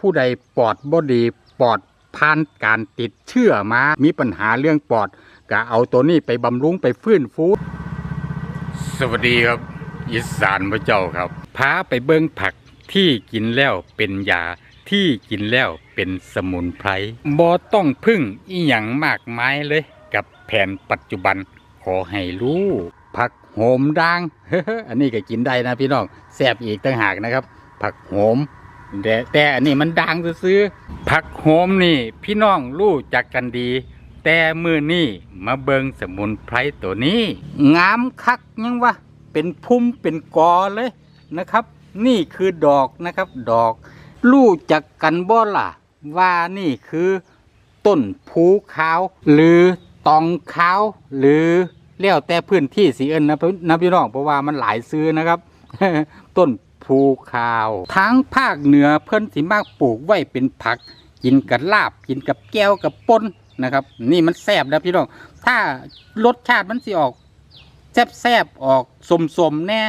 ผู้ใดปอดบ่ดีปอดผ่านการติดเชื้อมา มีปัญหาเรื่องปอดก็เอาตัวนี้ไปบำรุงไปฟื้นฟูสวัสดีครับอีสานพระเจ้าครับพาไปเบิ้งผักที่กินแล้วเป็นยาที่กินแล้วเป็นสมุนไพรบ่ต้องพึ่งอีหยังมากมายเลย กับแผนปัจจุบันขอให้รู้ผักโหมด่างอันนี้ก็กินได้นะพี่น้องแซ่บอีกต่างหากนะครับ ผักโหม แต่แต่อันนี้มันดังซื้อผักโหมนี่ พี่น้องรู้จักกันดี แต่มือนี่มาเบิงสมุนไพรตัวนี้ งามคักยังวะเป็นพุ่มเป็นกอเลยนะครับ นี่คือดอกนะครับดอก รู้จักกันบ่ล่ะ ว่านี่คือต้นผูขาว หรือตองขาว หรือเลี้ยวแต่พื้นที่สีเอิญนะนะพี่น้องเพราะว่ามันหลายซื้อนะครับ ต้น ภูขาวทั้งภาคเหนือเพิ่นสิมากปลูกไว้เป็นผัก กินกับลาบกินกับแก้วกับป่นนะครับ นี่มันแซ่บนะพี่น้องถ้ารสชาติมันสิออกแซ่บแซบออกสมสมแน่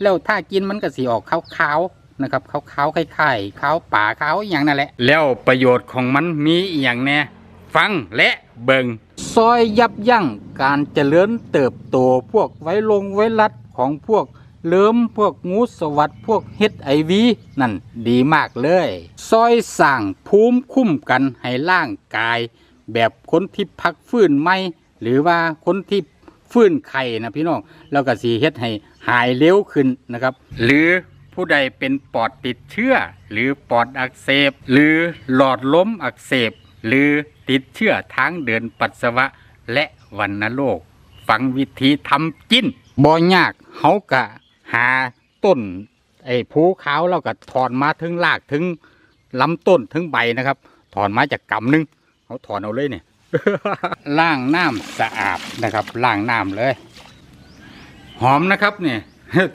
แล้วถ้ากินมันก็สิออกขาวๆนะครับขาวๆไข่ๆขาวป่าขาวอย่างนั่นแหละ แล้วประโยชน์ของมันมีอย่างแน่ฟังและเบิงซอยยับยั้งการเจริญเติบโตพวกไวลงไวรัสของพวก เลิมพวกงูสวัสดพวกเฮดไอวีนั่นดีมากเลยซอยสั่งภูมิคุ้มกันให้ร่างกาย แบบคนที่พักฟื้นไม่หรือว่าคนที่ฟื้นไข่นะพี่น้องแล้วก็สีเฮ็ดให้หายเร็วขึ้นนะครับ หรือผู้ใดเป็นปอดติดเชื้อ หรือปอดอักเสบ หรือหลอดลมอักเสบ หรือติดเชื้อทางเดินปัสสาวะ และวัณโรค ฟังวิธีทำกินบ่ยากเฮากะ หาต้นไอ้ภูขาวเราก็ถอนมาถึงรากถึงลำต้นถึงใบนะครับ ถอนมาจากกำหนึงเขาถอนเอาเลยเนี่ยล้างน้ำสะอาดนะครับล้างน้ำเลย หอมนะครับเนี่ย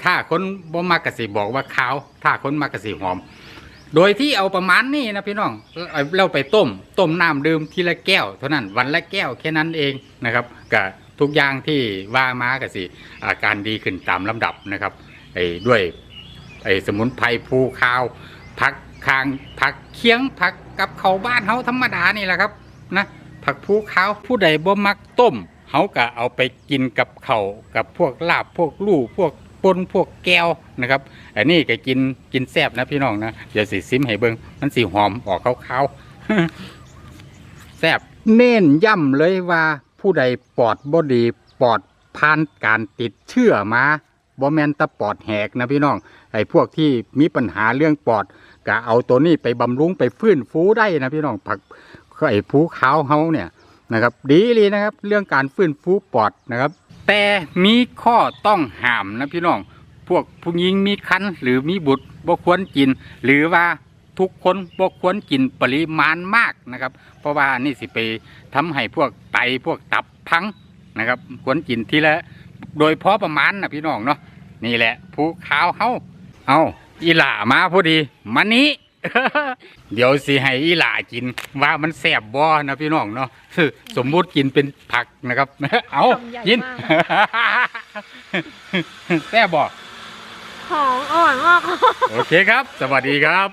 ถ้าคนบ่มักกะสิบอกว่าขาว ถ้าคนมักกะสิหอม โดยที่เอาประมาณนี้นะพี่น้องเอาเราไปต้ม ต้มน้ำดื่มทีละแก้ว เท่านั้นวันละแก้วแค่นั้นเองนะครับกับทุกอย่างที่ว่ามาก็สิอาการดีขึ้นตามลำดับนะครับ ไอ้ด้วยไอ้สมุนไพรภูคาวผักคางผักเคียงผักกับเขาบ้านเฮาธรรมดานี่แหละครับนะผักภูคาวผู้ใดบ่มักต้มเฮาก็เอาไปกินกับเขากับพวกลาบพวกลู่พวกปนพวกแก้วนะครับอันนี้ก็กินกินแซ่บนะพี่น้องนะเดี๋ยวสิซิมให้เบิงมันสีหอมออกขาวๆแซ่บเน้นย่ำเลยว่าผู้ใดปอดบ่ดีปอดผ่านการติดเชื้อมา บ่แมนตะปอดแหกนะพี่น้องไอ้พวกที่มีปัญหาเรื่องปอดก็เอาตัวนี้ไปบำรุงไปฟื้นฟูได้นะพี่น้องผักไอ้ภูขาวเฮาเนี่ยนะครับ ดีเลยนะครับ เรื่องการฟื้นฟูปอดนะครับ แต่มีข้อต้องห้ามนะพี่น้อง พวกผู้หญิงมีคันหรือมีบุตรบ่ควรกิน หรือว่าทุกคนบ่ควรกินปริมาณมากนะครับ เพราะว่านี่สิไปทำให้พวกไตพวกตับพังนะครับ ควรกินทีละโดยพอประมาณนะพี่น้องเนาะ นี่แหละผู้ขาวเฮาเอาอีหล่ามาพอดีมานี้ เดี๋ยวสิให้อีหล่ากิน ว่ามันแสบบ่นะพี่น้องเนาะสมมุติกินเป็นผักนะครับ เอาคำใหญ่กินมากแซ่บบ่หอมอร่อยมากโอเคครับ สวัสดีครับ